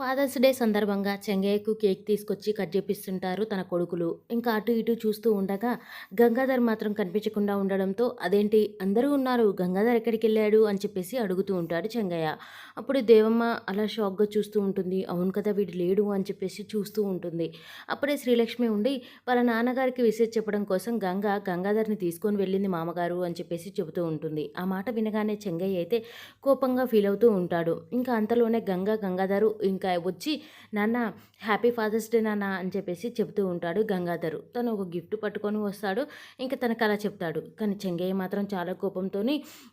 Fathers day సందర్భంగా చెంగయ్యకు cake తీసుకొచ్చి cut చేపిస్తుంటారు తన కొడుకులు. ఇంకా అటు ఇటు చూస్తూ ఉండగా గంగాధర్ మాత్రం కనిపించకుండా ఉండడంతో అదేంటి అందరూ ఉన్నారు? గంగాధర్ ఎక్కడికి వెళ్ళాడు అని చెప్పేసి అడుగుతూ ఉంటాడు చెంగయ్య. అప్పుడు దేవమ్మ అలా షాక్గా చూస్తూ ఉంటుంది. అవును కదా వీడు లేడు అని చెప్పేసి చూస్తూ ఉంటుంది. అప్పుడే శ్రీలక్ష్మి ఉండి వాళ్ళ నాన్నగారికి విషయం చెప్పడం కోసం గంగ గంగాధర్ని తీసుకొని వెళ్ళింది మామగారు అని చెప్పేసి చెబుతూ ఉంటుంది. ఆ మాట వినగానే చెంగయ్య అయితే కోపంగా ఫీల్ అవుతూ ఉంటాడు. ఇంకా అంతలోనే గంగ గంగాధరు ఇంకా వచ్చి నాన్న హ్యాపీ ఫాదర్స్ డే నాన్న అని చెప్పేసి చెబుతూ ఉంటాడు గంగాధరు. తను ఒక గిఫ్ట్ పట్టుకొని వస్తాడు. ఇంకా తనకు అలా చెప్తాడు. కానీ చెంగయ్య మాత్రం చాలా కోపంతో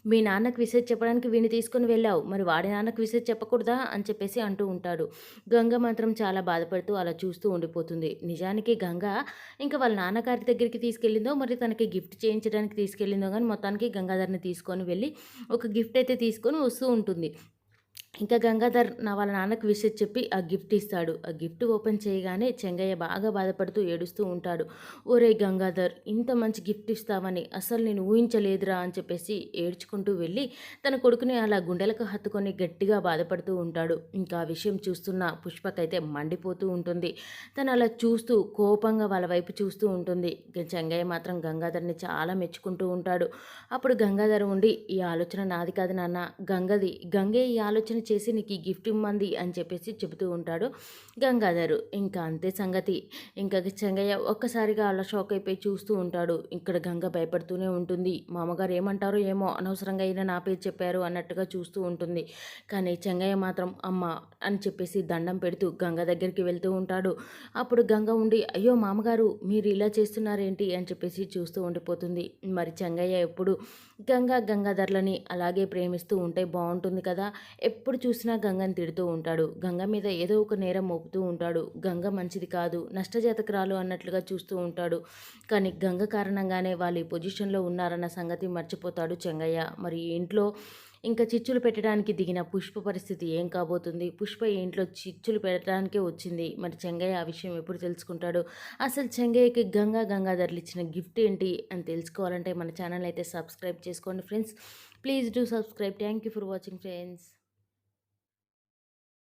మీ నాన్నకు విసేజ్ చెప్పడానికి వీని తీసుకొని వెళ్ళావు. మరి వాడి నాన్నకు విసేజ్ చెప్పకూడదా? అని చెప్పేసి అంటూ ఉంటాడు. గంగ మాత్రం చాలా బాధపడుతూ అలా చూస్తూ ఉండిపోతుంది. నిజానికి గంగ ఇంకా వాళ్ళ నాన్నగారి దగ్గరికి తీసుకెళ్ళిందో మరి తనకి గిఫ్ట్ చేయించడానికి తీసుకెళ్ళిందో కానీ మొత్తానికి గంగాధర్ని తీసుకొని వెళ్ళి ఒక గిఫ్ట్ అయితే తీసుకొని వస్తూ ఉంటుంది. ఇంకా గంగాధర్ నా వాళ్ళ నాన్నకు విషయం చెప్పి ఆ గిఫ్ట్ ఇస్తాడు. ఆ గిఫ్ట్ ఓపెన్ చేయగానే చెంగయ్య బాగా బాధపడుతూ ఏడుస్తూ ఉంటాడు. ఓరే గంగాధర్ ఇంత మంచి గిఫ్ట్ ఇస్తావని అసలు నేను ఊహించలేదురా అని చెప్పేసి ఏడ్చుకుంటూ వెళ్ళి తన కొడుకుని అలా గుండెలకు హత్తుకొని గట్టిగా బాధపడుతూ ఉంటాడు. ఇంకా ఆ విషయం చూస్తున్న పుష్పకైతే మండిపోతూ ఉంటుంది. తను అలా చూస్తూ కోపంగా వాళ్ళ వైపు చూస్తూ ఉంటుంది. చెంగయ్య మాత్రం గంగాధర్ని చాలా మెచ్చుకుంటూ ఉంటాడు. అప్పుడు గంగాధర్ ఉండి ఈ ఆలోచన నాది కాదు నాన్న. గంగది గంగే ఈ ఆలోచన చేసి నీకు ఈ గిఫ్ట్ ఇమ్మంది అని చెప్పేసి చెబుతూ ఉంటాడు గంగాధరు. ఇంకా అంతే సంగతి. ఇంకా చెంగయ్య ఒక్కసారిగా అలా షాక్ అయిపోయి చూస్తూ ఉంటాడు. ఇక్కడ గంగ భయపడుతూనే ఉంటుంది. మామగారు ఏమంటారో ఏమో అనవసరంగా అయినా నా పేరు చెప్పారు అన్నట్టుగా చూస్తూ ఉంటుంది. కానీ చెంగయ్య మాత్రం అమ్మ అని చెప్పేసి దండం పెడుతూ గంగ దగ్గరికి వెళ్తూ ఉంటాడు. అప్పుడు గంగ ఉండి అయ్యో మామగారు మీరు ఇలా చేస్తున్నారేంటి? అని చెప్పేసి చూస్తూ ఉండిపోతుంది. మరి చెంగయ్య ఎప్పుడు గంగా గంగాధర్లని అలాగే ప్రేమిస్తూ ఉంటే బాగుంటుంది కదా. ఎప్పుడు ఎప్పుడు చూసినా గంగని తిడుతూ ఉంటాడు. గంగ మీద ఏదో ఒక నేరం మోపుతూ ఉంటాడు. గంగ మంచిది కాదు నష్టజాతకురాలు అన్నట్లుగా చూస్తూ ఉంటాడు. కానీ గంగ కారణంగానే వాళ్ళు ఈ పొజిషన్లో ఉన్నారన్న సంగతి మర్చిపోతాడు చెంగయ్య. మరి ఇంట్లో ఇంకా చిచ్చులు పెట్టడానికి దిగిన పుష్ప పరిస్థితి ఏం కాబోతుంది? పుష్ప ఇంట్లో చిచ్చులు పెట్టడానికే వచ్చింది. మరి చెంగయ్య ఆ విషయం ఎప్పుడు తెలుసుకుంటాడు? అసలు చెంగయ్యకి గంగా గంగాధర్లు ఇచ్చిన గిఫ్ట్ ఏంటి అని తెలుసుకోవాలంటే మన ఛానల్ అయితే సబ్స్క్రైబ్ చేసుకోండి friends. Please do subscribe. Thank you for watching friends.